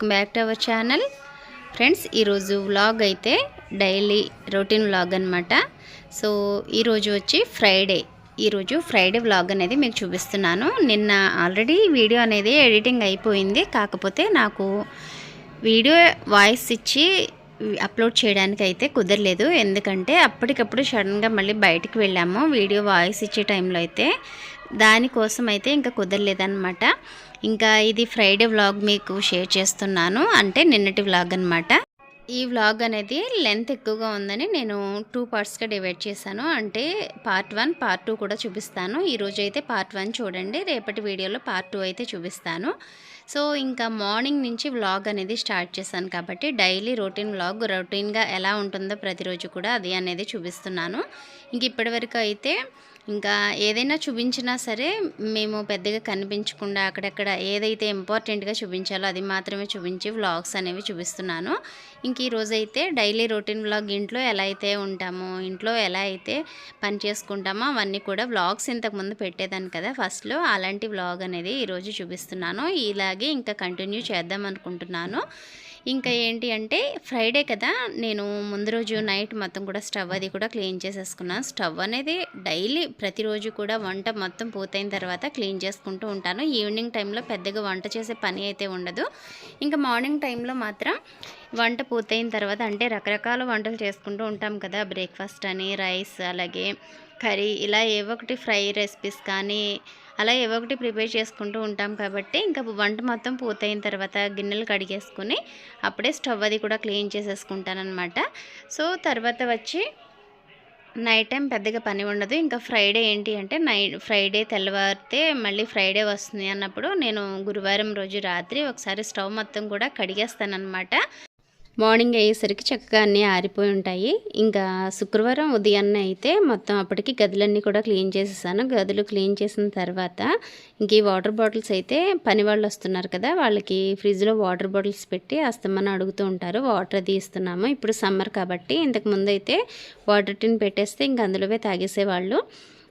Welcome back to our channel. Friends ఈరోజు vlog అయితే daily routine vlog అనమాట so ఈరోజు వచ్చి ఫ్రైడే. ఈరోజు ఫ్రైడే వ్లాగ్ అనేది మీకు చూపిస్తున్నాను. నిన్న ఆల్రెడీ వీడియో అనేది ఎడిటింగ్ అయిపోయింది. కాకపోతే నాకు వీడియో వాయిస్ ఇచ్చి అప్లోడ్ చేయడానికి అయితే కుదరలేదు. ఎందుకంటే అప్పటికప్పుడు సడన్గా మళ్ళీ బయటికి వెళ్ళాము. వీడియో వాయిస్ ఇచ్చే టైంలో అయితే దానికోసం అయితే ఇంకా కుదరలేదన్నమాట. ఇంకా ఇది ఫ్రైడే వ్లాగ్ మీకు షేర్ చేస్తున్నాను. అంటే నిన్నటి వ్లాగ్ అనమాట ఈ వ్లాగ్ అనేది లెంత్ ఎక్కువగా ఉందని నేను టూ పార్ట్స్గా డివైడ్ చేశాను. అంటే పార్ట్ వన్ పార్ట్ టూ కూడా చూపిస్తాను. ఈరోజు అయితే పార్ట్ వన్ చూడండి. రేపటి వీడియోలో పార్ట్ టూ అయితే చూపిస్తాను. సో ఇంకా మార్నింగ్ నుంచి వ్లాగ్ అనేది స్టార్ట్ చేశాను కాబట్టి డైలీ రొటీన్ వ్లాగ్ రొటీన్గా ఎలా ఉంటుందో ప్రతిరోజు కూడా అది అనేది చూపిస్తున్నాను. ఇంక ఇప్పటివరకు అయితే ఇంకా ఏదైనా చూపించినా సరే మేము పెద్దగా కనిపించకుండా అక్కడక్కడ ఏదైతే ఇంపార్టెంట్గా చూపించాలో అది మాత్రమే చూపించి వ్లాగ్స్ అనేవి చూపిస్తున్నాను. ఇంక ఈరోజు అయితే డైలీ రొటీన్ వ్లాగ్ ఇంట్లో ఎలా అయితే ఉంటామో ఇంట్లో ఎలా అయితే పని చేసుకుంటామో అవన్నీ కూడా వ్లాగ్స్ ఇంతకుముందు పెట్టేదాన్ని కదా ఫస్ట్లో. అలాంటి వ్లాగ్ అనేది ఈరోజు చూపిస్తున్నాను. ఇలాగే ఇంకా కంటిన్యూ చేద్దాం అనుకుంటున్నాను. ఇంకా ఏంటి అంటే ఫ్రైడే కదా నేను ముందు రోజు నైట్ మొత్తం కూడా స్టవ్ అది కూడా క్లీన్ చేసేసుకున్నాను స్టవ్ అనేది డైలీ ప్రతిరోజు కూడా వంట మొత్తం పూర్తయిన తర్వాత క్లీన్ చేసుకుంటూ ఉంటాను. ఈవినింగ్ టైంలో పెద్దగా వంట చేసే పని అయితే ఉండదు. ఇంకా మార్నింగ్ టైంలో మాత్రం వంట పూర్తయిన తర్వాత అంటే రకరకాల వంటలు చేసుకుంటూ ఉంటాం కదా బ్రేక్ఫాస్ట్ అని రైస్ అలాగే కర్రీ ఇలా ఏవో ఒకటి ఫ్రై రెసిపీస్ కానీ అలా ఏవో ఒకటి ప్రిపేర్ చేసుకుంటూ ఉంటాం కాబట్టి ఇంకా వంట మొత్తం పూర్తయిన తర్వాత గిన్నెలు కడిగేసుకుని అప్పుడే స్టవ్ అది కూడా క్లీన్ చేసేసుకుంటానమాట సో తర్వాత వచ్చి నైట్ టైం పెద్దగా పని ఉండదు. ఇంకా ఫ్రైడే ఏంటి అంటే నైట్ ఫ్రైడే తెల్లవారితే మళ్ళీ ఫ్రైడే వస్తుంది అన్నప్పుడు నేను గురువారం రోజు రాత్రి ఒకసారి స్టవ్ మొత్తం కూడా కడిగేస్తానమాట మార్నింగ్ అయ్యేసరికి చక్కగా అన్నీ ఆరిపోయి ఉంటాయి. ఇంకా శుక్రవారం ఉదయాన్నే అయితే మొత్తం అప్పటికి గదులన్నీ కూడా క్లీన్ చేసేసాను. గదులు క్లీన్ చేసిన తర్వాత ఇంక ఈ వాటర్ బాటిల్స్ అయితే పని వాళ్ళు వస్తున్నారు కదా వాళ్ళకి ఫ్రిడ్జ్లో వాటర్ బాటిల్స్ పెట్టి అస్తమని అడుగుతూ ఉంటారు. వాటర్ అది ఇస్తున్నాము. ఇప్పుడు సమ్మర్ కాబట్టి ఇంతకు ముందు అయితే వాటర్ టిన్ పెట్టేస్తే ఇంక అందులోవే తాగేసేవాళ్ళు.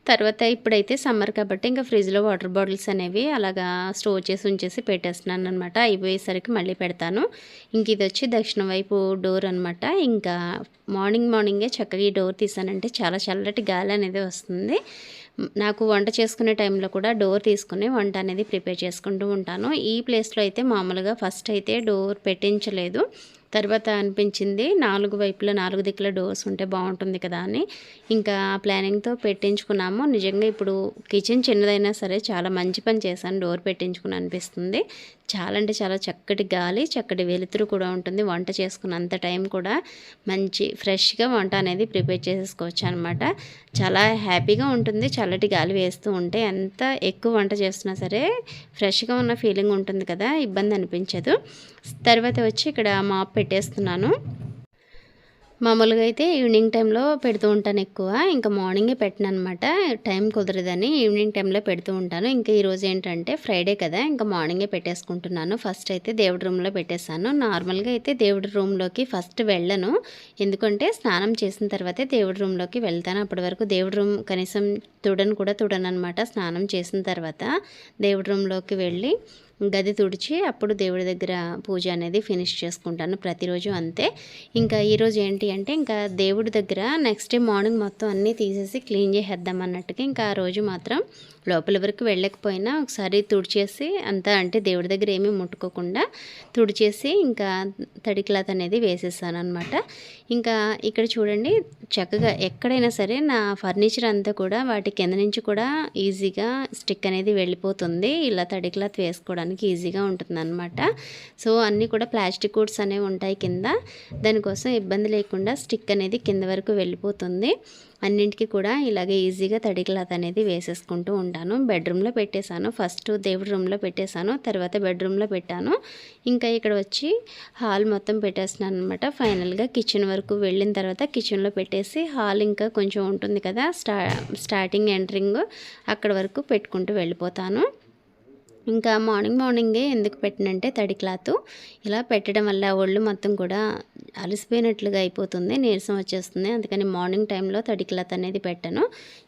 తర్వాత ఇప్పుడైతే సమ్మర్ కాబట్టి ఇంకా ఫ్రిడ్జ్లో వాటర్ బాటిల్స్ అనేవి అలాగా స్టోర్ చేసి ఉంచేసి పెట్టేస్తున్నాను అనమాట అయిపోయేసరికి మళ్ళీ పెడతాను. ఇంక ఇది వచ్చి దక్షిణ వైపు డోర్ అనమాట ఇంకా మార్నింగ్ మార్నింగే చక్కగా ఈ డోర్ తీసానంటే చాలా చల్లటి గాలి అనేది వస్తుంది. నాకు వంట చేసుకునే టైంలో కూడా డోర్ తీసుకుని వంట అనేది ప్రిపేర్ చేసుకుంటూ ఉంటాను. ఈ ప్లేస్లో అయితే మామూలుగా ఫస్ట్ అయితే డోర్ పెట్టించలేదు. తర్వాత అనిపించింది నాలుగు వైపులా నాలుగు దిక్కుల డోర్స్ ఉంటే బాగుంటుంది కదా అని. ఇంకా ప్లానింగ్తో పెట్టించుకున్నాము. నిజంగా ఇప్పుడు కిచెన్ చిన్నదైనా సరే చాలా మంచి పని చేశాను. డోర్ పెట్టించుకుని అనిపిస్తుంది. చాలా అంటే చాలా చక్కటి గాలి చక్కటి వెలుతురు కూడా ఉంటుంది. వంట చేసుకున్నంత టైం కూడా మంచి ఫ్రెష్గా వంట అనేది ప్రిపేర్ చేసేసుకోవచ్చు అనమాట చాలా హ్యాపీగా ఉంటుంది. చల్లటి గాలి వేస్తూ ఉంటే ఎంత ఎక్కువ వంట చేస్తున్నా సరే ఫ్రెష్గా ఉన్న ఫీలింగ్ ఉంటుంది కదా. ఇబ్బంది అనిపించదు. తర్వాత వచ్చి ఇక్కడ మాప్ పెట్టేస్తున్నాను. మామూలుగా అయితే ఈవినింగ్ టైంలో పెడుతూ ఉంటాను ఎక్కువ. ఇంకా మార్నింగే పెట్టను అనమాట టైం కుదరదని ఈవినింగ్ టైంలో పెడుతూ ఉంటాను. ఇంకా ఈరోజు ఏంటంటే ఫ్రైడే కదా ఇంకా మార్నింగే పెట్టేసుకుంటున్నాను. ఫస్ట్ అయితే దేవుడి రూమ్లో పెట్టేశాను. నార్మల్గా అయితే దేవుడి రూమ్లోకి ఫస్ట్ వెళ్ళను. ఎందుకంటే స్నానం చేసిన తర్వాతే దేవుడి రూమ్లోకి వెళ్తాను. అప్పటి వరకు దేవుడి రూమ్ కనీసం తుడను కూడా తుడను అనమాట స్నానం చేసిన తర్వాత దేవుడి రూమ్లోకి వెళ్ళి గది తుడిచి అప్పుడు దేవుడి దగ్గర పూజ అనేది ఫినిష్ చేసుకుంటాను ప్రతిరోజు అంతే. ఇంకా ఈరోజు ఏంటి అంటే ఇంకా దేవుడి దగ్గర నెక్స్ట్ డే మార్నింగ్ మొత్తం అన్నీ తీసేసి క్లీన్ చేసేద్దాం అన్నట్టుగా ఇంకా ఆ రోజు మాత్రం లోపల వరకు వెళ్ళకపోయినా ఒకసారి తుడిచేసి అంతా అంటే దేవుడి దగ్గర ఏమీ ముట్టుకోకుండా తుడిచేసి ఇంకా తడి క్లాత్ అనేది వేసేసాను అనమాట ఇంకా ఇక్కడ చూడండి చక్కగా ఎక్కడైనా సరే నా ఫర్నిచర్ అంతా కూడా వాటి కింద నుంచి కూడా ఈజీగా స్టిక్ అనేది వెళ్ళిపోతుంది. ఇలా తడి క్లాత్ వేసుకోవడానికి ఈజీగా ఉంటుంది అనమాట సో అన్నీ కూడా ప్లాస్టిక్ కూడ్స్ అనేవి ఉంటాయి కింద. దానికోసం ఇబ్బంది లేకుండా స్టిక్ అనేది కింద వరకు వెళ్ళిపోతుంది. అన్నింటికి కూడా ఇలాగే ఈజీగా తడి క్లాత్ అనేది వేసేసుకుంటూ ఉంటాను. బెడ్రూమ్లో పెట్టేశాను. ఫస్ట్ దేవుడి రూమ్లో పెట్టేశాను. తర్వాత బెడ్రూమ్లో పెట్టాను. ఇంకా ఇక్కడ వచ్చి హాల్ మొత్తం పెట్టేస్తున్నాను అనమాట ఫైనల్గా కిచెన్ వరకు వెళ్ళిన తర్వాత కిచెన్లో పెట్టేసి హాల్ ఇంకా కొంచెం ఉంటుంది కదా స్టా స్టార్టింగ్ ఎంట్రింగ్ అక్కడ వరకు పెట్టుకుంటూ వెళ్ళిపోతాను. ఇంకా మార్నింగ్ మార్నింగే ఎందుకు పెట్టినంటే తడి క్లాత్. ఇలా పెట్టడం వల్ల ఒళ్ళు మొత్తం కూడా అలసిపోయినట్లుగా అయిపోతుంది నీరసం వచ్చేస్తుంది. అందుకని మార్నింగ్ టైంలో తడి క్లాత్ అనేది పెట్టాను.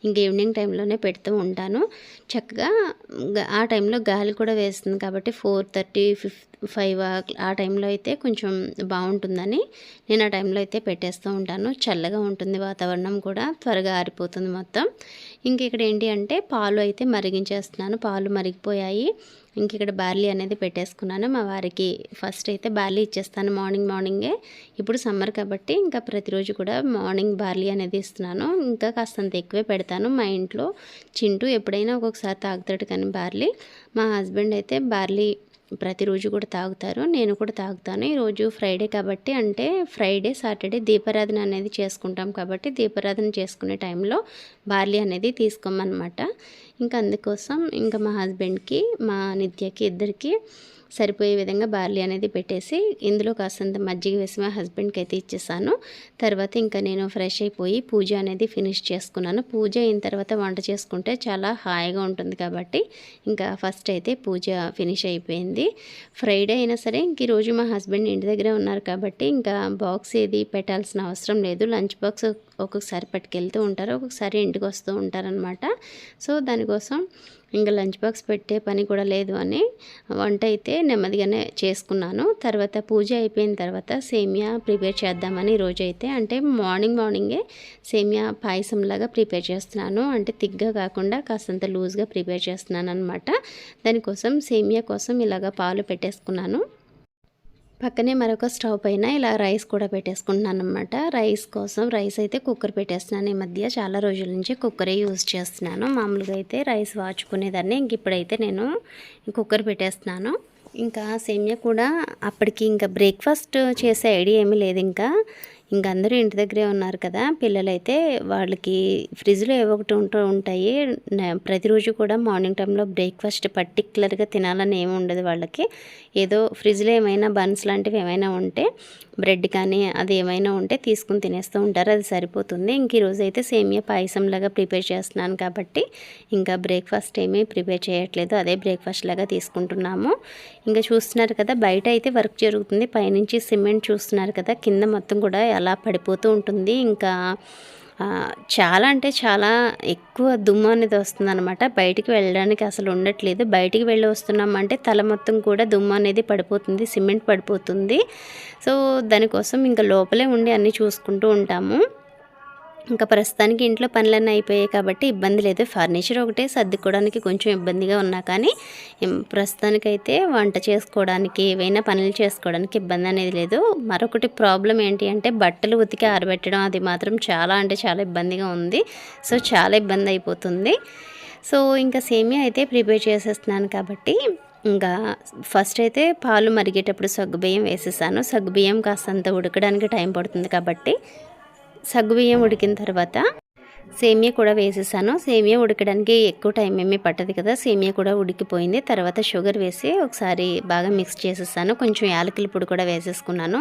ఇంక ఈవినింగ్ టైంలోనే పెడుతూ ఉంటాను. చక్కగా ఆ టైంలో గాలి కూడా వేస్తుంది కాబట్టి ఫోర్ థర్టీ ఫిఫ్త్ ఫైవ్ ఆ టైంలో అయితే కొంచెం బాగుంటుందని నేను ఆ టైంలో అయితే పెట్టేస్తూ ఉంటాను. చల్లగా ఉంటుంది వాతావరణం కూడా త్వరగా ఆరిపోతుంది మొత్తం. ఇంక ఇక్కడ ఏంటి అంటే పాలు అయితే మరిగించేస్తున్నాను. పాలు మరిగిపోయాయి. ఇంక ఇక్కడ బార్లీ అనేది పెట్టేసుకున్నాను. మా వారికి ఫస్ట్ అయితే బార్లీ ఇచ్చేస్తాను మార్నింగ్ మార్నింగే. ఇప్పుడు సమ్మర్ కాబట్టి ఇంకా ప్రతిరోజు కూడా మార్నింగ్ బార్లీ అనేది ఇస్తున్నాను. ఇంకా కాస్తంత ఎక్కువే పెడతాను మా ఇంట్లో. చింటూ ఎప్పుడైనా ఒక్కొక్కసారి తాగుతాడు కానీ బార్లీ. మా హస్బెండ్ అయితే బార్లీ ప్రతిరోజు కూడా తాగుతారు నేను కూడా తాగుతాను. ఈరోజు ఫ్రైడే కాబట్టి అంటే ఫ్రైడే సాటర్డే దీపారాధన అనేది చేసుకుంటాం కాబట్టి దీపారాధన చేసుకునే టైంలో బార్లీ అనేది తీసుకోమన్నమాట. ఇంకా అందుకోసం ఇంకా మా హస్బెండ్కి మా నిత్యకి ఇద్దరికి సరిపోయే విధంగా బార్లీ అనేది పెట్టేసి ఇందులో కాస్తంత మజ్జిగ వేసి మా హస్బెండ్కి అయితే ఇచ్చేసాను. తర్వాత ఇంకా నేను ఫ్రెష్ అయిపోయి పూజ అనేది ఫినిష్ చేసుకున్నాను. పూజ అయిన తర్వాత వంట చేసుకుంటే చాలా హాయిగా ఉంటుంది కాబట్టి ఇంకా ఫస్ట్ అయితే పూజ ఫినిష్ అయిపోయింది. ఫ్రైడే అయినా సరే ఇంక ఈరోజు మా హస్బెండ్ ఇంటి దగ్గరే ఉన్నారు కాబట్టి ఇంకా బాక్స్ ఏది పెట్టాల్సిన అవసరం లేదు. లంచ్ బాక్స్ ఒక్కొక్కసారి పట్టుకెళ్తూ ఉంటారు ఒక్కొక్కసారి ఇంటికి వస్తూ ఉంటారనమాట సో దానికోసం ఇంకా లంచ్ బాక్స్ పెట్టే పని కూడా లేదు అని వంట అయితే నెమ్మదిగానే చేసుకున్నాను. తర్వాత పూజ అయిపోయిన తర్వాత సేమియా ప్రిపేర్ చేద్దామని రోజు అయితే అంటే మార్నింగ్ మార్నింగే సేమియా పాయసంలాగా ప్రిపేర్ చేస్తున్నాను. అంటే తిగ్గా కాకుండా కాస్తంత లూజ్గా ప్రిపేర్ చేస్తున్నాను అనమాట దానికోసం సేమియా కోసం ఇలాగ పాలు పెట్టేసుకున్నాను. పక్కనే మరొక స్టవ్ పైన ఇలా రైస్ కూడా పెట్టేసుకుంటున్నాను అనమాట రైస్ కోసం రైస్ అయితే కుక్కర్ పెట్టేస్తున్నాను. ఈ మధ్య చాలా రోజుల నుంచి కుక్కరే యూజ్ చేస్తున్నాను. మామూలుగా అయితే రైస్ వాచుకునేదాన్ని. ఇంక ఇప్పుడైతే నేను కుక్కర్ పెట్టేస్తున్నాను. ఇంకా సేమ్య కూడా అప్పటికి ఇంకా బ్రేక్ఫాస్ట్ చేసే ఐడియా ఏమీ లేదు ఇంకా. అందరూ ఇంటి దగ్గరే ఉన్నారు కదా పిల్లలైతే వాళ్ళకి ఫ్రిడ్జ్లో ఏవో ఒకటి ఉంటూ ఉంటాయి. ప్రతిరోజు కూడా మార్నింగ్ టైంలో బ్రేక్ఫాస్ట్ పర్టికులర్గా తినాలని ఏమి ఉండదు వాళ్ళకి. ఏదో ఫ్రిడ్జ్లో ఏమైనా బన్స్ లాంటివి ఏమైనా ఉంటే బ్రెడ్ కానీ అది ఏమైనా ఉంటే తీసుకుని తినేస్తూ ఉంటారు అది సరిపోతుంది. ఇంక ఈరోజు అయితే సేమియా పాయసం లాగా ప్రిపేర్ చేస్తున్నాను కాబట్టి ఇంకా బ్రేక్ఫాస్ట్ ఏమీ ప్రిపేర్ చేయట్లేదు అదే బ్రేక్ఫాస్ట్ లాగా తీసుకుంటున్నాము. ఇంకా చూస్తున్నారు కదా బయట అయితే వర్క్ జరుగుతుంది పైనుంచి సిమెంట్ చూస్తున్నారు కదా కింద మొత్తం కూడా అలా పడిపోతూ ఉంటుంది. ఇంకా చాలా అంటే చాలా ఎక్కువ దుమ్ము అనేది వస్తుందన్నమాట. బయటికి వెళ్ళడానికి అసలు ఉండట్లేదు. బయటికి వెళ్ళి వస్తున్నామంటే తల మొత్తం కూడా దుమ్ము అనేది పడిపోతుంది సిమెంట్ పడిపోతుంది. సో దానికోసం ఇంకా లోపలే ఉండి అన్నీ చూసుకుంటూ ఉంటాము. ఇంకా ప్రస్తుతానికి ఇంట్లో పనులన్నీ అయిపోయాయి కాబట్టి ఇబ్బంది లేదు. ఫర్నిచర్ ఒకటే సర్దుకోవడానికి కొంచెం ఇబ్బందిగా ఉన్నా కానీ ప్రస్తుతానికైతే వంట చేసుకోవడానికి ఏవైనా పనులు చేసుకోవడానికి ఇబ్బంది అనేది లేదు. మరొకటి ప్రాబ్లం ఏంటి అంటే బట్టలు ఉతికి ఆరబెట్టడం అది మాత్రం చాలా అంటే చాలా ఇబ్బందిగా ఉంది. సో చాలా ఇబ్బంది అయిపోతుంది. సో ఇంకా సేమియా అయితే ప్రిపేర్ చేసేస్తున్నాను కాబట్టి ఇంకా ఫస్ట్ అయితే పాలు మరిగేటప్పుడు సగ్గుబియ్యం వేసేసాను. సగ్గుబియ్యం కాస్తంత ఉడకడానికి టైం పడుతుంది కాబట్టి సగ్గుబియ్యం ఉడికిన తర్వాత సేమియా కూడా వేసేసాను. సేమియా ఉడకడానికి ఎక్కువ టైం ఏమీ పట్టదు కదా సేమియా కూడా ఉడికిపోయింది. తర్వాత షుగర్ వేసి ఒకసారి బాగా మిక్స్ చేసేసాను. కొంచెం యాలకుల పొడి కూడా వేసేసుకున్నాను.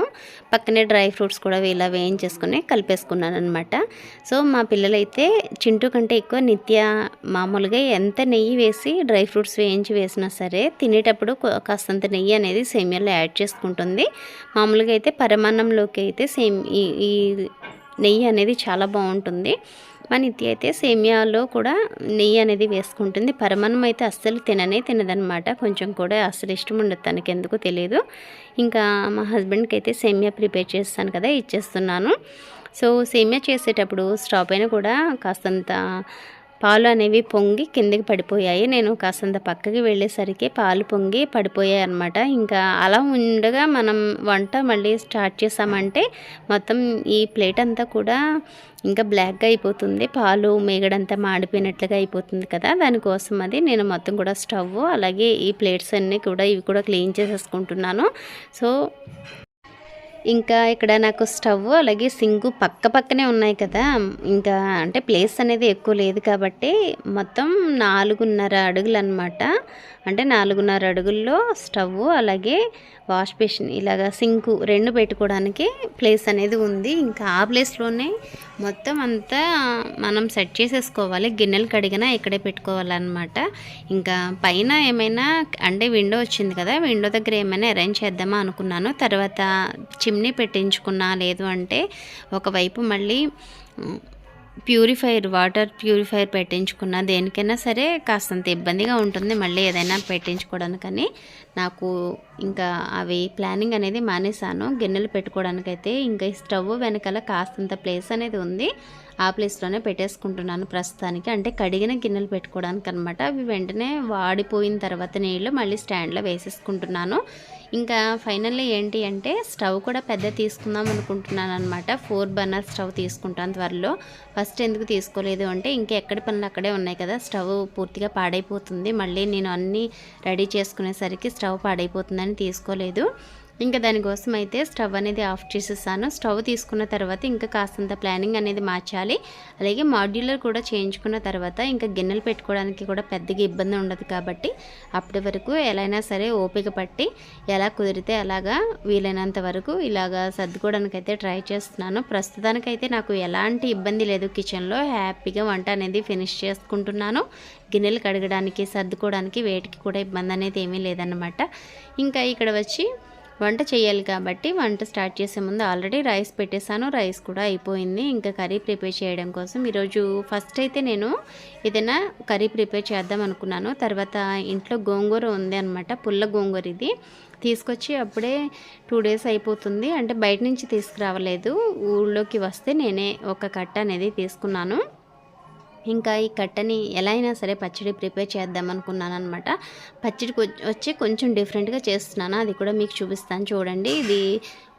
పక్కనే డ్రై ఫ్రూట్స్ కూడా ఇలా వేయించేసుకుని కలిపేసుకున్నాను అనమాట సో మా పిల్లలైతే చింటూ కంటే ఎక్కువ నిత్య మామూలుగా ఎంత నెయ్యి వేసి డ్రై ఫ్రూట్స్ వేయించి వేసినా సరే తినేటప్పుడు కాస్తంత నెయ్యి అనేది సేమియాలో యాడ్ చేసుకుంటుంది. మామూలుగా అయితే పరమాన్నంలోకి అయితే సేమ్ ఈ నెయ్యి అనేది చాలా బాగుంటుంది. మా నిత్య అయితే సేమియాలో కూడా నెయ్యి అనేది వేసుకుంటుంది. పరమాన్నం అయితే అస్సలు తిననే తినదనమాట కొంచెం కూడా అస్సలు ఇష్టం ఉండదు తనకి ఎందుకు తెలియదు ఇంకా మా హస్బెండ్కి అయితే సేమియా ప్రిపేర్ చేస్తాను కదా ఇచ్చేస్తున్నాను. సో సేమియా చేసేటప్పుడు స్టవ్ పైన కూడా కాస్తంత పాలు అనేవి పొంగి కిందకి పడిపోయాయి. నేను కాస్తంత పక్కకి వెళ్ళేసరికి పాలు పొంగి పడిపోయాయి అనమాట ఇంకా అలా ఉండగా మనం వంట మళ్ళీ స్టార్ట్ చేసామంటే మొత్తం ఈ ప్లేట్ అంతా కూడా ఇంకా బ్లాక్గా అయిపోతుంది. పాలు మేగడంతా మాడిపోయినట్లుగా అయిపోతుంది కదా. దానికోసం అది నేను మొత్తం కూడా స్టవ్ అలాగే ఈ ప్లేట్స్ అన్నీ కూడా ఇవి కూడా క్లీన్ చేసేసుకుంటున్నాను. సో ఇంకా ఇక్కడ నాకు స్టవ్ అలాగే సింకు పక్క పక్కనే ఉన్నాయి కదా. ఇంకా అంటే ప్లేస్ అనేది ఎక్కువ లేదు కాబట్టి మొత్తం నాలుగున్నర అడుగులు అనమాట అంటే నాలుగున్నర అడుగుల్లో స్టవ్ అలాగే వాష్ బేసిన్ ఇలాగా సింకు రెండు పెట్టుకోవడానికి ప్లేస్ అనేది ఉంది. ఇంకా ఆ ప్లేస్లోనే మొత్తం అంతా మనం సెట్ చేసేసుకోవాలి. గిన్నెలు కడిగినా ఇక్కడే పెట్టుకోవాలన్నమాట. ఇంకా పైన ఏమైనా అంటే విండో వచ్చింది కదా విండో దగ్గర ఏమైనా అరేంజ్ చేద్దామా అనుకున్నాను. తర్వాత చిమ్నీ పెట్టించుకున్నా లేదు అంటే ఒకవైపు మళ్ళీ ప్యూరిఫైర్ వాటర్ ప్యూరిఫైర్ పెట్టించుకున్న దేనికైనా సరే కాస్తంత ఇబ్బందిగా ఉంటుంది మళ్ళీ ఏదైనా పెట్టించుకోవడానికని. నాకు ఇంకా అవి ప్లానింగ్ అనేది మానేశాను. గిన్నెలు పెట్టుకోవడానికైతే ఇంకా ఈ స్టవ్ వెనకాల కాస్తంత ప్లేస్ అనేది ఉంది. ఆ ప్లేస్లోనే పెట్టేసుకుంటున్నాను ప్రస్తుతానికి. అంటే కడిగిన గిన్నెలు పెట్టుకోవడానికి అనమాట అవి వెంటనే వాడిపోయిన తర్వాత నీళ్ళు మళ్ళీ స్టాండ్లో వేసేసుకుంటున్నాను. ఇంకా ఫైనల్లీ ఏంటి అంటే స్టవ్ కూడా పెద్ద తీసుకుందాం అనుకుంటున్నాను అనమాట ఫోర్ బర్నర్ స్టవ్ తీసుకుంటాను త్వరలో. ఫస్ట్ ఎందుకు తీసుకోలేదు అంటే ఇంకా ఎక్కడి పనులు అక్కడే ఉన్నాయి కదా స్టవ్ పూర్తిగా పాడైపోతుంది. మళ్ళీ నేను అన్నీ రెడీ చేసుకునేసరికి స్టవ్ పాడైపోతుందని తీసుకోలేదు. ఇంకా దానికోసం అయితే స్టవ్ అనేది ఆఫ్ చేసేసాను. స్టవ్ తీసుకున్న తర్వాత ఇంకా కాస్తంత ప్లానింగ్ అనేది మార్చాలి. అలాగే మాడ్యులర్ కూడా చేయించుకున్న తర్వాత ఇంకా గిన్నెలు పెట్టుకోవడానికి కూడా పెద్దగా ఇబ్బంది ఉండదు కాబట్టి అప్పటి వరకు ఎలా అయినా సరే ఓపిక పట్టి ఎలా కుదిరితే అలాగా వీలైనంత వరకు ఇలాగా సర్దుకోవడానికి అయితే ట్రై చేస్తున్నాను. ప్రస్తుతానికైతే నాకు ఎలాంటి ఇబ్బంది లేదు. కిచెన్లో హ్యాపీగా వంట అనేది ఫినిష్ చేసుకుంటున్నాను. గిన్నెలు కడగడానికి సర్దుకోవడానికి వేటికి కూడా ఇబ్బంది అనేది ఏమీ లేదన్నమాట. ఇంకా ఇక్కడ వచ్చి వంట చేయాలి కాబట్టి వంట స్టార్ట్ చేసే ముందు ఆల్రెడీ రైస్ పెట్టేశాను. రైస్ కూడా అయిపోయింది. ఇంకా కర్రీ ప్రిపేర్ చేయడం కోసం ఈరోజు ఫస్ట్ అయితే నేను ఏదైనా కర్రీ ప్రిపేర్ చేద్దాం అనుకున్నాను. తర్వాత ఇంట్లో గోంగూర ఉంది అనమాట పుల్ల గోంగూర ఇది. తీసుకొచ్చి అప్పుడే టూ డేస్ అయిపోతుంది. అంటే బయట నుంచి తీసుకురావలేదు. ఊళ్ళోకి వస్తే నేనే ఒక కట్ట అనేది తీసుకున్నాను. ఇంకా ఈ కట్టని ఎలా అయినా సరే పచ్చడి ప్రిపేర్ చేద్దాం అనుకున్నాను అనమాట పచ్చడి వచ్చి కొంచెం డిఫరెంట్గా చేస్తున్నాను. అది కూడా మీకు చూపిస్తాను చూడండి. ఇది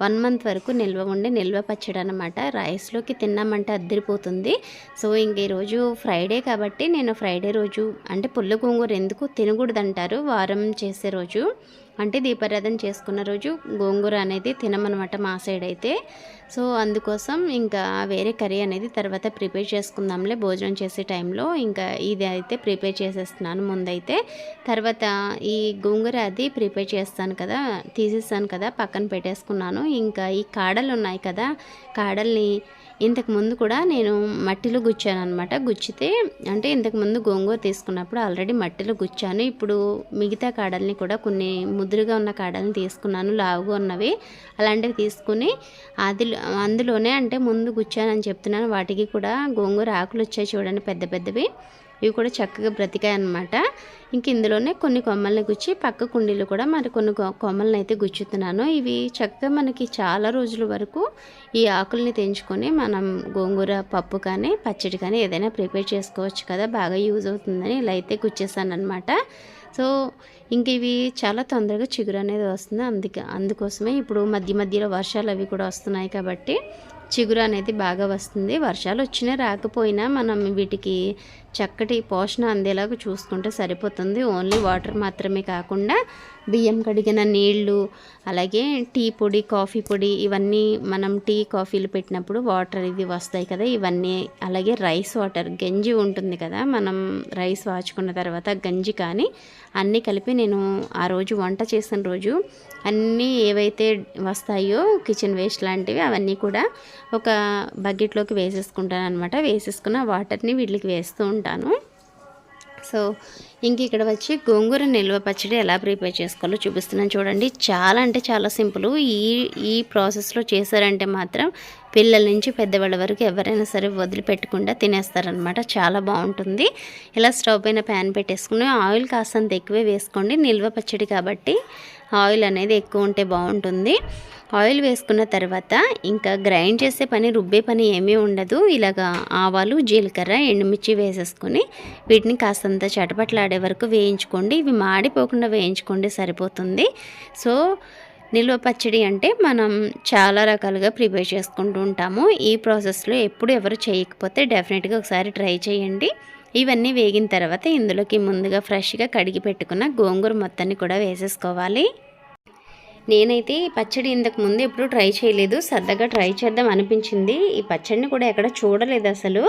వన్ మంత్ వరకు నిల్వ ఉండే నిల్వ పచ్చడి అనమాట రైస్లోకి తిన్నామంటే అద్దరిపోతుంది. సో ఇంక ఈరోజు ఫ్రైడే కాబట్టి నేను ఫ్రైడే రోజు అంటే పుల్ల గోంగూర ఎందుకు తినకూడదంటారు? వారం చేసే రోజు అంటే దీపారాధన చేసుకున్న రోజు గోంగూర అనేది తినమనమాట మా సైడ్ అయితే. సో అందుకోసం ఇంకా వేరే కర్రీ అనేది తర్వాత ప్రిపేర్ చేసుకుందాంలే భోజనం చేసే టైంలో. ఇంకా ఇది అయితే ప్రిపేర్ చేసేస్తున్నాను ముందైతే. తర్వాత ఈ గోంగూర అది ప్రిపేర్ చేస్తాను కదా తీసేస్తాను కదా పక్కన పెట్టేసుకున్నాను. ఇంకా ఈ కాడలు ఉన్నాయి కదా కాడల్ని ఇంతకు ముందు కూడా నేను మట్టిలో గుచ్చాను అనమాట గుచ్చితే అంటే ఇంతకు ముందు గోంగూర తీసుకున్నప్పుడు ఆల్రెడీ మట్టిలో గుచ్చాను. ఇప్పుడు మిగతా కాడల్ని కూడా కొన్ని ముదురుగా ఉన్న కాడల్ని తీసుకున్నాను లావుగా ఉన్నవి. అలాంటివి తీసుకుని అది అందులోనే అంటే ముందు గుచ్చానని చెప్తున్నాను. వాటికి కూడా గోంగూర ఆకులు వచ్చాయి చూడండి పెద్ద పెద్దవి. ఇవి కూడా చక్కగా బ్రతికాయి అనమాట ఇంక ఇందులోనే కొన్ని కొమ్మల్ని గుచ్చి పక్క కుండీలు కూడా మరి కొన్ని కొమ్మల్ని అయితే గుచ్చుతున్నాను. ఇవి చక్కగా మనకి చాలా రోజుల వరకు ఈ ఆకుల్ని తెంచుకొని మనం గోంగూర పప్పు కానీ పచ్చడి కానీ ఏదైనా ప్రిపేర్ చేసుకోవచ్చు కదా. బాగా యూజ్ అవుతుందని ఇలా అయితే గుచ్చేసాను అనమాట సో ఇంక ఇవి చాలా తొందరగా చిగురు అనేది వస్తుంది. అందుకే అందుకోసమే ఇప్పుడు మధ్య మధ్యలో వర్షాలు అవి కూడా వస్తున్నాయి కాబట్టి చిగురు అనేది బాగా వస్తుంది. వర్షాలు వచ్చినా రాకపోయినా మనం వీటికి చక్కటి పోషణ అందేలాగా చూసుకుంటే సరిపోతుంది. ఓన్లీ వాటర్ మాత్రమే కాకుండా బియ్యం కడిగిన నీళ్ళు అలాగే టీ పొడి కాఫీ పొడి ఇవన్నీ మనం టీ కాఫీలు పెట్టినప్పుడు వాటర్ ఇది వస్తాయి కదా ఇవన్నీ అలాగే రైస్ వాటర్ గంజి ఉంటుంది కదా మనం రైస్ వాచుకున్న తర్వాత గంజి కానీ అన్నీ కలిపి నేను ఆ రోజు వంట చేసిన రోజు అన్నీ ఏవైతే వస్తాయో కిచెన్ వేస్ట్ లాంటివి అవన్నీ కూడా ఒక బకెట్లోకి వేసేసుకుంటాను అనమాట వేసేసుకున్న వాటర్ని వీటికి వేస్తూ ఉంటాను సో ఇంక ఇక్కడ వచ్చి గోంగూర నిల్వ పచ్చడి ఎలా ప్రిపేర్ చేసుకోవాలో చూపిస్తున్నాను చూడండి. చాలా అంటే చాలా సింపుల్. ఈ ఈ ప్రాసెస్లో చేశారంటే మాత్రం పిల్లల నుంచి పెద్దవాళ్ళ వరకు ఎవరైనా సరే వదిలిపెట్టకుండా తినేస్తారనమాట చాలా బాగుంటుంది. ఇలా స్టవ్ పైన ప్యాన్ పెట్టేసుకుని ఆయిల్ కాస్తంత ఎక్కువే వేసుకోండి. నిల్వ పచ్చడి కాబట్టి ఆయిల్ అనేది ఎక్కువ ఉంటే బాగుంటుంది. ఆయిల్ వేసుకున్న తర్వాత ఇంకా గ్రైండ్ చేసే పని రుబ్బే పని ఏమీ ఉండదు. ఇలాగా ఆవాలు జీలకర్ర ఎండుమిర్చి వేసేసుకొని వీటిని కాస్తంత చటపట్లాడే వరకు వేయించుకోండి. ఇవి మాడిపోకుండా వేయించుకోండి సరిపోతుంది. సో నిల్వ పచ్చడి అంటే మనం చాలా రకాలుగా ప్రిపేర్ చేసుకుంటూ ఉంటాము. ఈ ప్రాసెస్లో ఎప్పుడు ఎవరు చేయకపోతే డెఫినెట్గా ఒకసారి ట్రై చేయండి. ఇవన్నీ వేగిన తర్వాత ఇందులోకి ముందుగా ఫ్రెష్గా కడిగి పెట్టుకున్న గోంగూర మొత్తాన్ని కూడా వేసేసుకోవాలి. నేనైతే ఈ పచ్చడి ఇంతకు ముందు ఎప్పుడు ట్రై చేయలేదు. సరదాగా ట్రై చేద్దాం అనిపించింది. ఈ పచ్చడిని కూడా ఎక్కడ చూడలేదు అసలు.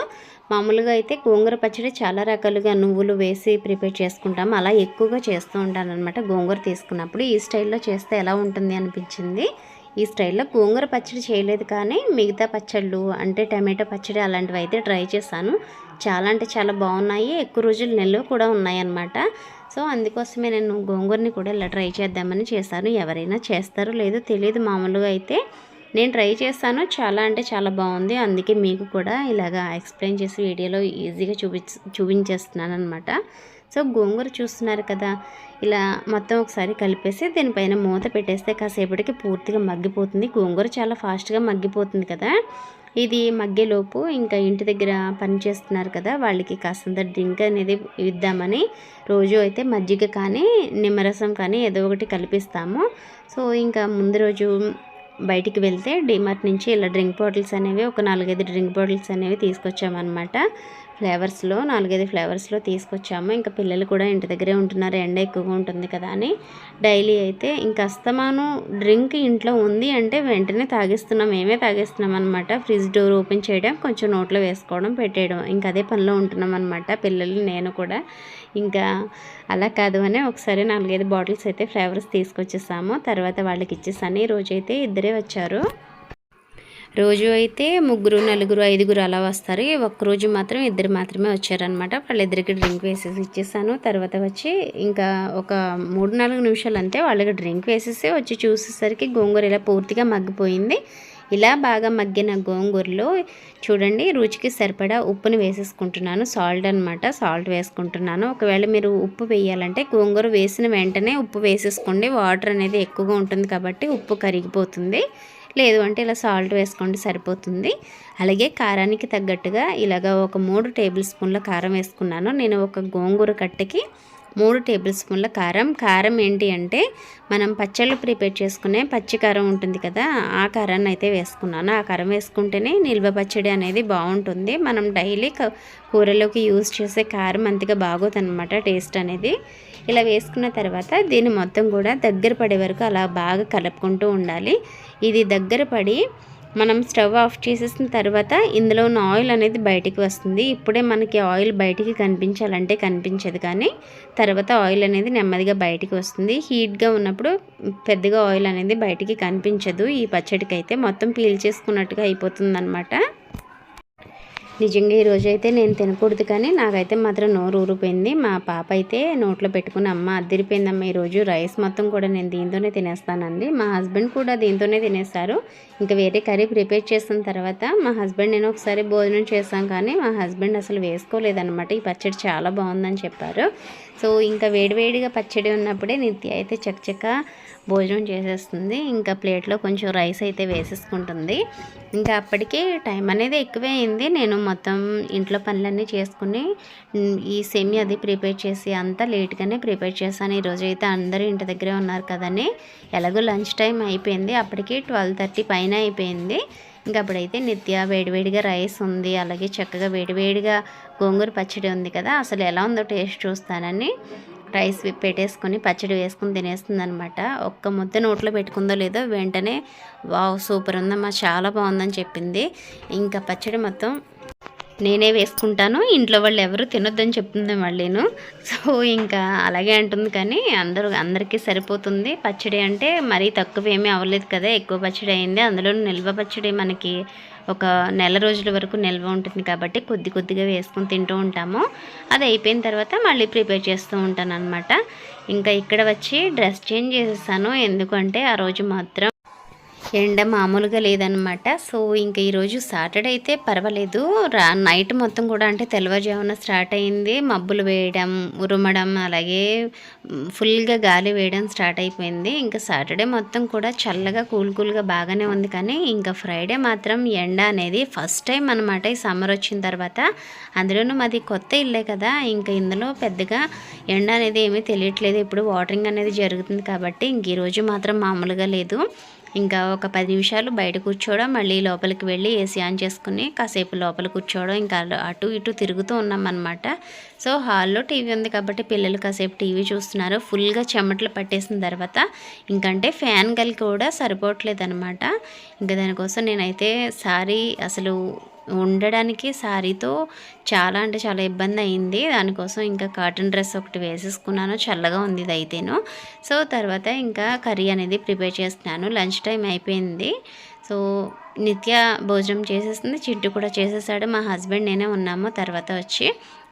మామూలుగా అయితే గోంగూర పచ్చడి చాలా రకాలుగా నువ్వులు వేసి ప్రిపేర్ చేసుకుంటాం. అలా ఎక్కువగా చేస్తూ ఉంటాను అనమాట గోంగూర తీసుకున్నప్పుడు. ఈ స్టైల్లో చేస్తే ఎలా ఉంటుంది అనిపించింది? ఈ స్టైల్లో గోంగూర పచ్చడి చేయలేదు కానీ మిగతా పచ్చళ్ళు అంటే టమాటో పచ్చడి అలాంటివి అయితే ట్రై చేశాను. చాలా అంటే చాలా బాగున్నాయి. ఎక్కువ రోజులు నిల్వ కూడా ఉన్నాయన్నమాట. సో అందుకోసమే నేను గోంగూరని కూడా ఇలా ట్రై చేద్దామని చేశాను. ఎవరైనా చేస్తారో లేదో తెలియదు మామూలుగా అయితే. నేను ట్రై చేశాను. చాలా అంటే చాలా బాగుంది. అందుకే మీకు కూడా ఇలాగా ఎక్స్ప్లెయిన్ చేసి వీడియోలో ఈజీగా చూపి చూపించేస్తున్నాను అనమాట సో గోంగూర చూస్తున్నారు కదా ఇలా మొత్తం ఒకసారి కలిపేసి దీనిపైన మూత పెట్టేస్తే కాసేపటికి పూర్తిగా మగ్గిపోతుంది. గోంగూర చాలా ఫాస్ట్గా మగ్గిపోతుంది కదా. ఇది మగ్గేలోపు ఇంకా ఇంటి దగ్గర పని చేస్తున్నారు కదా వాళ్ళకి కాస్తంత డ్రింక్ అనేది ఇద్దామని రోజు అయితే మజ్జిగ కానీ నిమ్మరసం కానీ ఏదో ఒకటి కల్పిస్తాము. సో ఇంకా ముందు రోజు బయటికి వెళ్తే డిమార్ట్ నుంచి ఇలా డ్రింక్ బాటిల్స్ అనేవి ఒక నాలుగైదు డ్రింక్ బాటిల్స్ అనేవి తీసుకొచ్చామన్నమాట. ఫ్లేవర్స్లో నాలుగైదు ఫ్లేవర్స్లో తీసుకొచ్చాము. ఇంకా పిల్లలు కూడా ఇంటి దగ్గరే ఉంటున్నారు. ఎండ ఎక్కువగా ఉంటుంది కదా అని. డైలీ అయితే ఇంకా అస్తమాను డ్రింక్ ఇంట్లో ఉంది అంటే వెంటనే తాగిస్తున్నాం. మేమే తాగిస్తున్నాం అనమాట ఫ్రిడ్జ్ డోర్ ఓపెన్ చేయడం కొంచెం నోట్లో వేసుకోవడం పెట్టేయడం. ఇంకా అదే పనిలో ఉంటున్నాం అనమాట పిల్లలు నేను కూడా. ఇంకా అలా కాదు అని ఒకసారి నాలుగైదు బాటిల్స్ అయితే ఫ్లేవర్స్ తీసుకొచ్చేసాము. తర్వాత వాళ్ళకి ఇచ్చేసాను. ఈ రోజైతే ఇద్దరే వచ్చారు. రోజు అయితే ముగ్గురు నలుగురు ఐదుగురు అలా వస్తారు. ఒక్కరోజు మాత్రం ఇద్దరు మాత్రమే వచ్చారనమాట వాళ్ళిద్దరికి డ్రింక్ వేసేసి ఇచ్చేసాను. తర్వాత వచ్చి ఇంకా ఒక మూడు నాలుగు నిమిషాలు అంతే వాళ్ళకి డ్రింక్ వేసేసి వచ్చి చూసేసరికి గోంగూర ఇలా పూర్తిగా మగ్గిపోయింది. ఇలా బాగా మగ్గిన గోంగూరలో చూడండి రుచికి సరిపడా ఉప్పుని వేసేసుకుంటున్నాను. సాల్ట్ అనమాట సాల్ట్ వేసుకుంటున్నాను. ఒకవేళ మీరు ఉప్పు వేయాలంటే గోంగూర వేసిన వెంటనే ఉప్పు వేసేసుకోండి. వాటర్ అనేది ఎక్కువగా ఉంటుంది కాబట్టి ఉప్పు కరిగిపోతుంది. లేదు అంటే ఇలా సాల్ట్ వేసుకోండి సరిపోతుంది. అలాగే కారానికి తగ్గట్టుగా ఇలాగ ఒక మూడు టేబుల్ స్పూన్ల కారం వేసుకున్నాను. నేను ఒక గోంగూర కట్టకి మూడు టేబుల్ స్పూన్ల కారం. కారం ఏంటి అంటే మనం పచ్చళ్ళు ప్రిపేర్ చేసుకునే పచ్చి కారం ఉంటుంది కదా ఆ కారాన్ని అయితే వేసుకున్నాను. ఆ కారం వేసుకుంటేనే నిల్వ పచ్చడి అనేది బాగుంటుంది. మనం డైలీ కూరలోకి యూజ్ చేసే కారం అంతగా బాగోదన్నమాట టేస్ట్ అనేది. ఇలా వేసుకున్న తర్వాత దీన్ని మొత్తం కూడా దగ్గర పడే వరకు అలా బాగా కలుపుకుంటూ ఉండాలి. ఇది దగ్గర పడి మనం స్టవ్ ఆఫ్ చేసేసిన తర్వాత ఇందులో ఉన్న ఆయిల్ అనేది బయటికి వస్తుంది. ఇప్పుడే మనకి ఆయిల్ బయటికి కనిపించాలంటే కనిపించదు కానీ తర్వాత ఆయిల్ అనేది నెమ్మదిగా బయటికి వస్తుంది. హీట్గా ఉన్నప్పుడు పెద్దగా ఆయిల్ అనేది బయటికి కనిపించదు. ఈ పచ్చడికి అయితే మొత్తం పీల్ చేసుకున్నట్టుగా అయిపోతుంది అనమాట నిజంగా ఈరోజు అయితే నేను తినకూడదు కానీ నాకైతే మాత్రం నోరు ఊరిపోయింది. మా పాప అయితే నోట్లో పెట్టుకుని అమ్మ అద్దరిపోయిందమ్మ ఈరోజు రైస్ మొత్తం కూడా నేను దీంతోనే తినేస్తానండి మా హస్బెండ్ కూడా దీంతోనే తినేస్తారు ఇంకా వేరే కర్రీ ప్రిపేర్ చేసిన తర్వాత మా హస్బెండ్ నేను ఒకసారి భోజనం చేస్తాం కానీ మా హస్బెండ్ అసలు వేసుకోలేదన్నమాట. ఈ పచ్చడి చాలా బాగుందని చెప్పారు. సో ఇంకా వేడివేడిగా పచ్చడి ఉన్నప్పుడే నిత్య అయితే చక్కచక్క భోజనం చేసేస్తుంది. ఇంకా ప్లేట్లో కొంచెం రైస్ అయితే వేసేసుకుంటుంది. ఇంకా అప్పటికి టైం అనేది ఎక్కువే అయింది నేను మొత్తం ఇంట్లో పనులన్నీ చేసుకుని ఈ సెమీ అది ప్రిపేర్ చేసి అంతా లేట్గానే ప్రిపేర్ చేశాను. ఈరోజు అయితే అందరూ ఇంటి దగ్గరే ఉన్నారు కదని ఎలాగో లంచ్ టైం అయిపోయింది. అప్పటికి ట్వెల్వ్ థర్టీ పైన అయిపోయింది. ఇంకా అప్పుడైతే నిత్య వేడివేడిగా రైస్ ఉంది. అలాగే చక్కగా వేడివేడిగా గోంగూర పచ్చడి ఉంది కదా. అసలు ఎలా ఉందో టేస్ట్ చూస్తానని రైస్ పెట్టేసుకొని పచ్చడి వేసుకుని తినేస్తుంది అనమాట ఒక్క ముద్ద నోట్లో పెట్టుకుందో లేదో వెంటనే వావ్ సూపర్ ఉందమ్మా చాలా బాగుందని చెప్పింది. ఇంకా పచ్చడి మొత్తం నేనే వేసుకుంటాను ఇంట్లో వాళ్ళు ఎవరు తినొద్దని చెప్తుంది మళ్ళీను సో ఇంకా అలాగే అంటుంది కానీ అందరూ అందరికీ సరిపోతుంది. పచ్చడి అంటే మరీ తక్కువ ఏమీ అవ్వలేదు కదా ఎక్కువ పచ్చడి అయింది. అందులో నిల్వ పచ్చడి మనకి ఒక నెల రోజుల వరకు నిల్వ ఉంటుంది కాబట్టి కొద్ది కొద్దిగా వేసుకొని తింటూ ఉంటాము. అది అయిపోయిన తర్వాత మళ్ళీ ప్రిపేర్ చేస్తూ ఉంటాను అనమాట ఇంకా ఇక్కడ వచ్చి డ్రెస్ చేంజ్ చేసేసాను. ఎందుకంటే ఆ రోజు మాత్రం ఎండ మామూలుగా లేదనమాట సో ఇంకా ఈరోజు సాటర్డే అయితే పర్వాలేదు. రా నైట్ మొత్తం కూడా అంటే తెల్లవారుజామున స్టార్ట్ అయింది. మబ్బులు వేయడం ఉరుమడం అలాగే ఫుల్గా గాలి వేయడం స్టార్ట్ అయిపోయింది. ఇంకా సాటర్డే మొత్తం కూడా చల్లగా కూల్ కూల్గా బాగానే ఉంది. కానీ ఇంకా ఫ్రైడే మాత్రం ఎండ అనేది ఫస్ట్ టైం అనమాట ఈ సమ్మర్ వచ్చిన తర్వాత. అందులోనూ మాది కొత్త ఇల్లే కదా. ఇంకా ఇందులో పెద్దగా ఎండ అనేది ఏమీ తెలియట్లేదు. ఇప్పుడు వాటరింగ్ అనేది జరుగుతుంది కాబట్టి ఇంక ఈరోజు మాత్రం మామూలుగా లేదు. ఇంకా ఒక పది నిమిషాలు బయట కూర్చోవడం మళ్ళీ లోపలికి వెళ్ళి ఏసీ ఆన్ చేసుకుని కాసేపు లోపల కూర్చోవడం ఇంకా అటు ఇటు తిరుగుతూ ఉన్నాం అనమాట సో హాల్లో టీవీ ఉంది కాబట్టి పిల్లలు కాసేపు టీవీ చూస్తున్నారు. ఫుల్గా చెమటలు పట్టేసిన తర్వాత ఇంకంటే ఫ్యాన్ గల్ కూడా సరిపోవట్లేదు అనమాట ఇంకా దానికోసం నేనైతే సారీ అసలు ఉండడానికి శారీతో చాలా అంటే చాలా ఇబ్బంది అయింది. దానికోసం ఇంకా కాటన్ డ్రెస్ ఒకటి వేసేసుకున్నాను. చల్లగా ఉంది ఇది అయితేను సో తర్వాత ఇంకా కర్రీ అనేది ప్రిపేర్ చేస్తున్నాను. లంచ్ టైం అయిపోయింది. సో నిత్య భోజనం చేసేస్తుంది. చింటూ కూడా చేసేసాడు. మా హస్బెండ్ నేనే ఉన్నాము. తర్వాత వచ్చి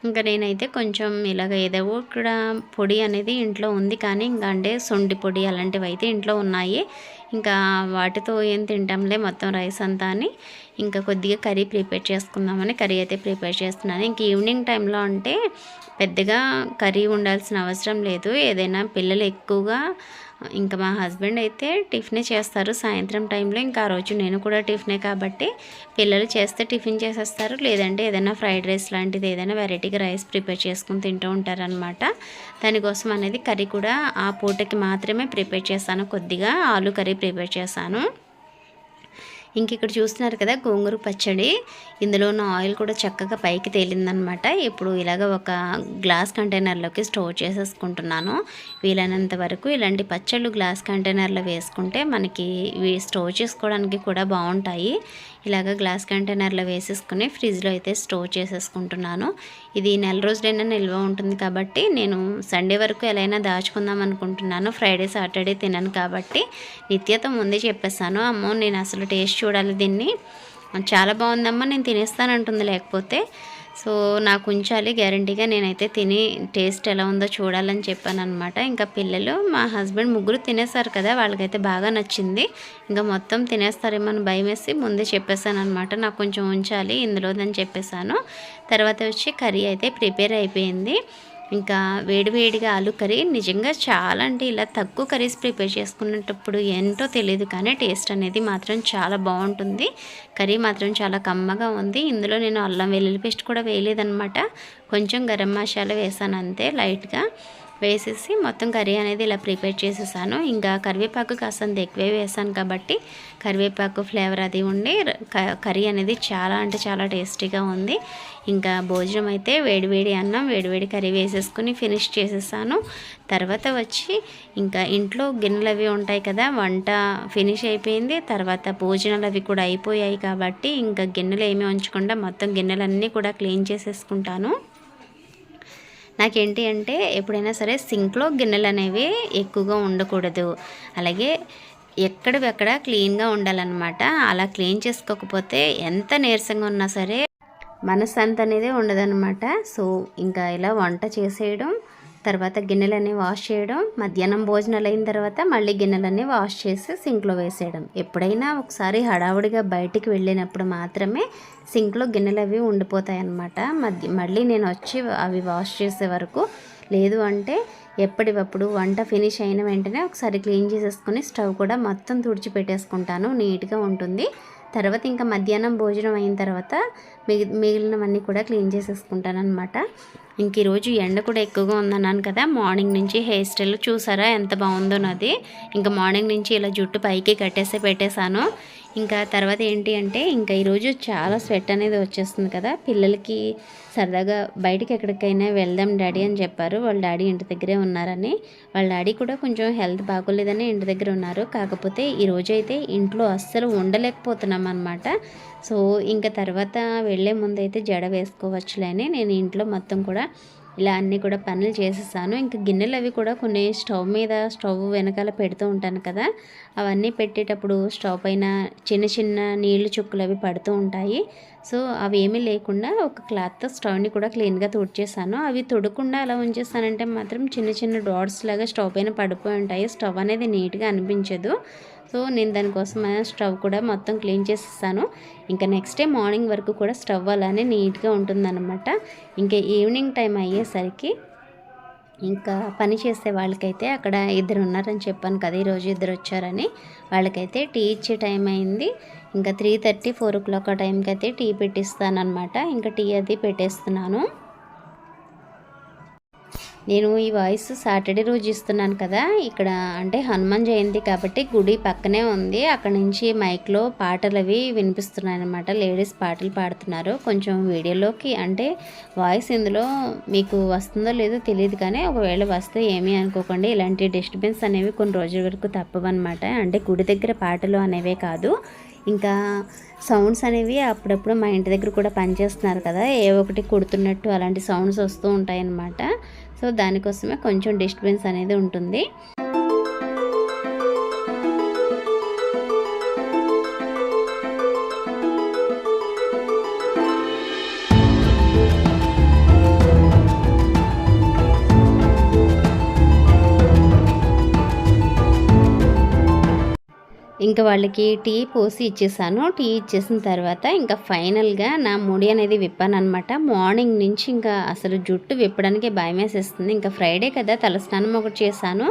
ఇంకా నేనైతే కొంచెం ఇలాగ ఏదో ఇక్కడ పొడి అనేది ఇంట్లో ఉంది. కానీ ఇంకా అంటే సొంటి పొడి అలాంటివి అయితే ఇంట్లో ఉన్నాయి. ఇంకా వాటితో ఏం తింటాంలే మొత్తం రైస్ అంతా అని. ఇంకా కొద్దిగా కర్రీ ప్రిపేర్ చేసుకుందామని కర్రీ అయితే ప్రిపేర్ చేస్తున్నాను. ఇంక ఈవినింగ్ టైంలో అంటే పెద్దగా కర్రీ ఉండాల్సిన అవసరం లేదు. ఏదైనా పిల్లలు ఎక్కువగా ఇంకా మా హస్బెండ్ అయితే టిఫినే చేస్తారు సాయంత్రం టైంలో. ఇంకా ఆ రోజు నేను కూడా టిఫినే కాబట్టి పిల్లలు చేస్తే టిఫిన్ చేసేస్తారు. లేదంటే ఏదైనా ఫ్రైడ్ రైస్ లాంటిది ఏదైనా వెరైటీగా రైస్ ప్రిపేర్ చేసుకుని తింటూ ఉంటారనమాట దానికోసం అనేది కర్రీ కూడా ఆ పూటకి మాత్రమే ప్రిపేర్ చేస్తాను. కొద్దిగా ఆలు కర్రీ ప్రిపేర్ చేశాను. ఇంక ఇక్కడ చూస్తున్నారు కదా గోంగూర పచ్చడి. ఇందులో ఉన్న ఆయిల్ కూడా చక్కగా పైకి తేలిందనమాట ఇప్పుడు ఇలాగ ఒక గ్లాస్ కంటైనర్లోకి స్టోర్ చేసేసుకుంటున్నాను. వీలైనంత వరకు ఇలాంటి పచ్చళ్ళు గ్లాస్ కంటైనర్లో వేసుకుంటే మనకి ఇవి స్టోర్ చేసుకోవడానికి కూడా బాగుంటాయి. ఇలాగ గ్లాస్ కంటైనర్లో వేసేసుకుని ఫ్రిడ్జ్లో అయితే స్టోర్ చేసేసుకుంటున్నాను. ఇది నెల రోజులైనా నిల్వ ఉంటుంది కాబట్టి నేను సండే వరకు ఎలా అయినా దాచుకుందాం అనుకుంటున్నాను. ఫ్రైడే సాటర్డే తినను కాబట్టి నిత్యత ముందే చెప్పేస్తాను అమ్మో నేను అసలు టేస్ట్ చూడాలి దీన్ని. చాలా బాగుందమ్మా నేను తినేస్తానంటుంది లేకపోతే. సో నాకు ఉంచాలి గ్యారంటీగా నేనైతే తిని టేస్ట్ ఎలా ఉందో చూడాలని చెప్పానమాట ఇంకా పిల్లలు మా హస్బెండ్ ముగ్గురు తినేసారు కదా వాళ్ళకైతే బాగా నచ్చింది. ఇంకా మొత్తం తినేస్తారేమో అని భయం వేసి ముందే చెప్పేశాను నాకు కొంచెం ఉంచాలి ఇందులోదని చెప్పేశాను. తర్వాత వచ్చి కర్రీ అయితే ప్రిపేర్ అయిపోయింది. ఇంకా వేడివేడిగా ఆలు కర్రీ నిజంగా చాలా అంటే ఇలా తక్కువ కర్రీస్ ప్రిపేర్ చేసుకునేటప్పుడు ఏంటో తెలియదు కానీ టేస్ట్ అనేది మాత్రం చాలా బాగుంటుంది. కర్రీ మాత్రం చాలా కమ్మగా ఉంది. ఇందులో నేను అల్లం వెల్లుల్లి పేస్ట్ కూడా వేయలేదనమాట కొంచెం గరం మసాలా వేసాను అంతే లైట్గా వేసేసి మొత్తం కర్రీ అనేది ఇలా ప్రిపేర్ చేసేసాను. ఇంకా కరివేపాకు కాస్తంత ఎక్కువే వేసాను కాబట్టి కరివేపాకు ఫ్లేవర్ అది ఉండి కర్రీ అనేది చాలా అంటే చాలా టేస్టీగా ఉంది. ఇంకా భోజనం అయితే వేడివేడి అన్నం వేడివేడి కర్రీ వేసేసుకుని ఫినిష్ చేసేసాను. తర్వాత వచ్చి ఇంకా ఇంట్లో గిన్నెలు అవి ఉంటాయి కదా వంట ఫినిష్ అయిపోయింది. తర్వాత భోజనాలు అవి కూడా అయిపోయాయి కాబట్టి ఇంకా గిన్నెలు ఏమీ ఉంచకుండా మొత్తం గిన్నెలన్నీ కూడా క్లీన్ చేసేసుకుంటాను. నాకేంటి అంటే ఎప్పుడైనా సరే సింక్లో గిన్నెలు అనేవి ఎక్కువగా ఉండకూడదు. అలాగే ఎక్కడెక్కడ క్లీన్గా ఉండాలన్నమాట. అలా క్లీన్ చేసుకోకపోతే ఎంత నీరసంగా ఉన్నా సరే మనస్సంత అనేది ఉండదన్నమాట. సో ఇంకా ఇలా వంట చేసేయడం తర్వాత గిన్నెలన్నీ వాష్ చేయడం మధ్యాహ్నం భోజనాలు అయిన తర్వాత మళ్ళీ గిన్నెలన్నీ వాష్ చేసి సింక్లో వేసేయడం. ఎప్పుడైనా ఒకసారి హడావుడిగా బయటికి వెళ్ళినప్పుడు మాత్రమే సింక్లో గిన్నెలు అవి ఉండిపోతాయి అన్నమాట మధ్య మళ్ళీ నేను వచ్చి అవి వాష్ చేసే వరకు లేదు అంటే ఎప్పటికప్పుడు వంట ఫినిష్ అయిన వెంటనే ఒకసారి క్లీన్ చేసేసుకొని స్టవ్ కూడా మొత్తం తుడిచిపెట్టేసుకుంటాను. నీట్గా ఉంటుంది. తర్వాత ఇంకా మధ్యాహ్నం భోజనం అయిన తర్వాత మిగిలినవన్నీ కూడా క్లీన్ చేసేసుకుంటాను అనమాట ఇంక ఈరోజు ఎండ కూడా ఎక్కువగా ఉందన్నాను కదా మార్నింగ్ నుంచి హెయిర్ స్టైల్ చూసారా ఎంత బాగుందో నాది. ఇంకా మార్నింగ్ నుంచి ఇలా జుట్టు పైకి కట్టేసి పెట్టేశాను. ఇంకా తర్వాత ఏంటి అంటే ఇంకా ఈరోజు చాలా స్వెట్ అనేది వచ్చేస్తుంది కదా పిల్లలకి సరదాగా బయటికి ఎక్కడికైనా వెళ్దాం డాడీ అని చెప్పారు. వాళ్ళ డాడీ ఇంటి దగ్గరే ఉన్నారని. వాళ్ళ డాడీ కూడా కొంచెం హెల్త్ బాగోలేదని ఇంటి దగ్గర ఉన్నారు. కాకపోతే ఈరోజు అయితే ఇంట్లో అస్సలు ఉండలేకపోతున్నాం అనమాట సో ఇంకా తర్వాత వెళ్ళే ముందైతే జడ వేసుకోవచ్చులే అని నేను ఇంట్లో మొత్తం కూడా ఇలా అన్నీ కూడా పనులు చేసేసాను. ఇంకా గిన్నెలు అవి కూడా కొన్ని స్టవ్ మీద స్టవ్ వెనకాల పెడుతూ ఉంటాను కదా. అవన్నీ పెట్టేటప్పుడు స్టవ్ పైన చిన్న చిన్న నీళ్ళు చుక్కలు అవి పడుతూ ఉంటాయి. సో అవి ఏమీ లేకుండా ఒక క్లాత్తో స్టవ్ని కూడా క్లీన్గా తుడిచేసాను. అవి తుడకుండా అలా ఉంచేసానంటే మాత్రం చిన్న చిన్న డాట్స్ లాగా స్టవ్ పైన పడిపోయి ఉంటాయి. స్టవ్ అనేది నీట్గా అనిపించదు. సో నేను దానికోసం స్టవ్ కూడా మొత్తం క్లీన్ చేసేస్తాను ఇంకా నెక్స్ట్ డే మార్నింగ్ వరకు కూడా స్టవ్ అలానే నీట్గా ఉంటుందన్నమాట. ఇంకా ఈవినింగ్ టైం అయ్యేసరికి ఇంకా పని చేసే వాళ్ళకైతే అక్కడ ఇద్దరు ఉన్నారని చెప్పాను కదా ఈరోజు ఇద్దరు వచ్చారని. వాళ్ళకైతే టీ ఇచ్చే టైం అయింది. ఇంకా three thirty four o'clock ఆ టైంకి అయితే టీ పెట్టిస్తాను అనమాట ఇంకా టీ అది పెట్టేస్తున్నాను. నేను ఈ వాయిస్ సాటర్డే రోజు ఇస్తున్నాను కదా ఇక్కడ అంటే హనుమాన్ జయంతి కాబట్టి గుడి పక్కనే ఉంది. అక్కడ నుంచి మైక్లో పాటలు అవి వినిపిస్తున్నాయి అనమాట లేడీస్ పాటలు పాడుతున్నారు. కొంచెం వీడియోలోకి అంటే వాయిస్ ఇందులో మీకు వస్తుందో లేదో తెలియదు కానీ ఒకవేళ వస్తే ఏమీ అనుకోకండి. ఇలాంటి డిస్టర్బెన్స్ అనేవి కొన్ని రోజుల వరకు తప్పవన్నమాట. అంటే గుడి దగ్గర పాటలు అనేవే కాదు. ఇంకా సౌండ్స్ అనేవి అప్పుడప్పుడు మా ఇంటి దగ్గర కూడా పనిచేస్తున్నారు కదా ఏ ఒకటి కుడుతున్నట్టు అలాంటి సౌండ్స్ వస్తూ ఉంటాయన్నమాట. సో దానికోసమే కొంచెం డిస్టర్బెన్స్ అనేది ఉంటుంది. ఇంకా వాళ్ళకి టీ పోసి ఇచ్చేసాను. టీ ఇచ్చేసిన తర్వాత ఇంకా ఫైనల్గా నా ముడి అనేది విప్పాను అనమాట మార్నింగ్ నుంచి ఇంకా అసలు జుట్టు విప్పడానికి భయం వేసేస్తుంది ఇంకా ఫ్రైడే కదా తలస్నానం ఒకటి చేశాను.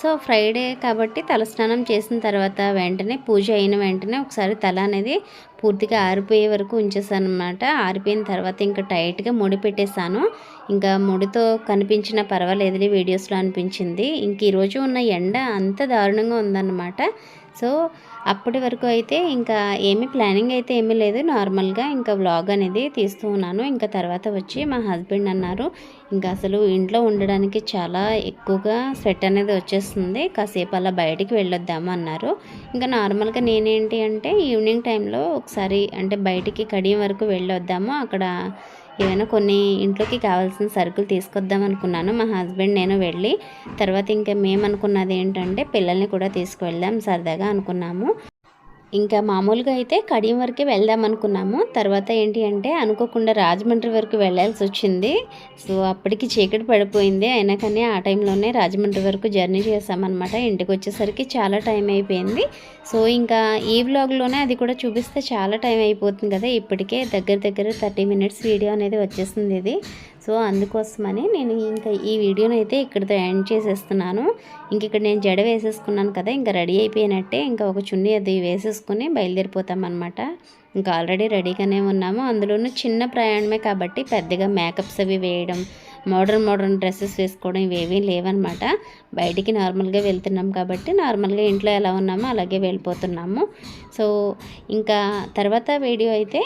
సో ఫ్రైడే కాబట్టి తలస్నానం చేసిన తర్వాత వెంటనే పూజ అయిన వెంటనే ఒకసారి తల అనేది పూర్తిగా ఆరిపోయే వరకు ఉంచేసాను అనమాట ఆరిపోయిన తర్వాత ఇంకా టైట్గా ముడి పెట్టేశాను. ఇంకా ముడితో కనిపించిన పర్వాలేదులే వీడియోస్లో అనిపించింది. ఇంక ఈరోజు ఉన్న ఎండ అంత దారుణంగా ఉందన్నమాట. సో అప్పటి వరకు అయితే ఇంకా ఏమీ ప్లానింగ్ అయితే ఏమీ లేదు. నార్మల్గా ఇంకా వ్లాగ్ అనేది తీస్తూ ఉన్నాను. ఇంకా తర్వాత వచ్చి మా హస్బెండ్ అన్నారు ఇంకా అసలు ఇంట్లో ఉండడానికి చాలా ఎక్కువగా స్వెట్ అనేది వచ్చేస్తుంది. కాసేపు అలా బయటికి వెళ్ళొద్దాము అన్నారు. ఇంకా నార్మల్గా నేనేంటి అంటే ఈవినింగ్ టైంలో ఒకసారి అంటే బయటికి కడియం వరకు వెళ్ళొద్దాము. అక్కడ ఏమైనా కొన్ని ఇంట్లోకి కావాల్సిన సరుకులు తీసుకొద్దాం అనుకున్నాను. మా హస్బెండ్ నేను వెళ్ళి తర్వాత ఇంకా మేము అనుకున్నది ఏంటంటే పిల్లల్ని కూడా తీసుకువెళ్దాం సరదాగా అనుకున్నాము. ఇంకా మామూలుగా అయితే కడియం వరకే వెళ్దాం అనుకున్నాము. తర్వాత ఏంటి అంటే అనుకోకుండా రాజమండ్రి వరకు వెళ్ళాల్సి వచ్చింది. సో అప్పటికి చీకటి పడిపోయింది. అయినా కానీ ఆ టైంలోనే రాజమండ్రి వరకు జర్నీ చేసామన్నమాట. ఇంటికి వచ్చేసరికి చాలా టైం అయిపోయింది. సో ఇంకా ఈ వ్లాగ్లోనే అది కూడా చూపిస్తే చాలా టైం అయిపోతుంది కదా. ఇప్పటికే దగ్గర దగ్గర థర్టీ మినిట్స్ వీడియో అనేది వచ్చేసింది ఇది. సో అందుకోసమని నేను ఇంకా ఈ వీడియోని అయితే ఇక్కడితో ఎండ్ చేసేస్తున్నాను. ఇంక ఇక్కడ నేను జడ వేసేసుకున్నాను కదా ఇంకా రెడీ అయిపోయినట్టే ఇంకా ఒక చున్నీ అది వేసేసుకుని బయలుదేరిపోతాం అనమాట ఇంకా ఆల్రెడీ రెడీగానే ఉన్నాము. అందులోనూ చిన్న ప్రయాణమే కాబట్టి పెద్దగా మేకప్స్ అవి వేయడం మోడర్న్ మోడర్న్ డ్రెస్సెస్ వేసుకోవడం ఇవేమీ లేవన్నమాట. బయటికి నార్మల్గా వెళ్తున్నాం కాబట్టి నార్మల్గా ఇంట్లో ఎలా ఉన్నామో అలాగే వెళ్ళిపోతున్నాము. సో ఇంకా తర్వాత వీడియో అయితే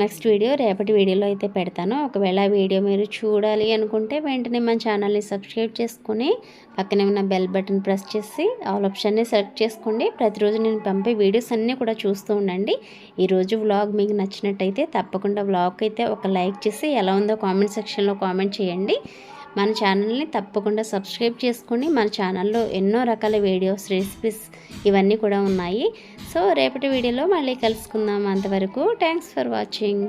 నెక్స్ట్ వీడియో రేపటి వీడియోలో అయితే పెడతాను. ఒకవేళ ఆ వీడియో మీరు చూడాలి అనుకుంటే వెంటనే మన ఛానల్ని సబ్స్క్రైబ్ చేసుకుని పక్కనే ఉన్న బెల్ బటన్ ప్రెస్ చేసి ఆల్ ఆప్షన్ని సెలెక్ట్ చేసుకోండి. ప్రతిరోజు నేను పంపే వీడియోస్ అన్నీ కూడా చూస్తూ ఉండండి. ఈరోజు వ్లాగ్ మీకు నచ్చినట్టయితే తప్పకుండా వ్లాగ్ అయితే ఒక లైక్ చేసి ఎలా ఉందో కామెంట్ సెక్షన్లో కామెంట్ చేయండి. మన ఛానల్ని తప్పకుండా సబ్స్క్రైబ్ చేసుకొని మన ఛానల్లో ఎన్నో రకాల వీడియోస్ రెసిపీస్ ఇవన్నీ కూడా ఉన్నాయి. సో రేపటి వీడియోలో మళ్ళీ కలుసుకుందాం అంతవరకు. Thanks for watching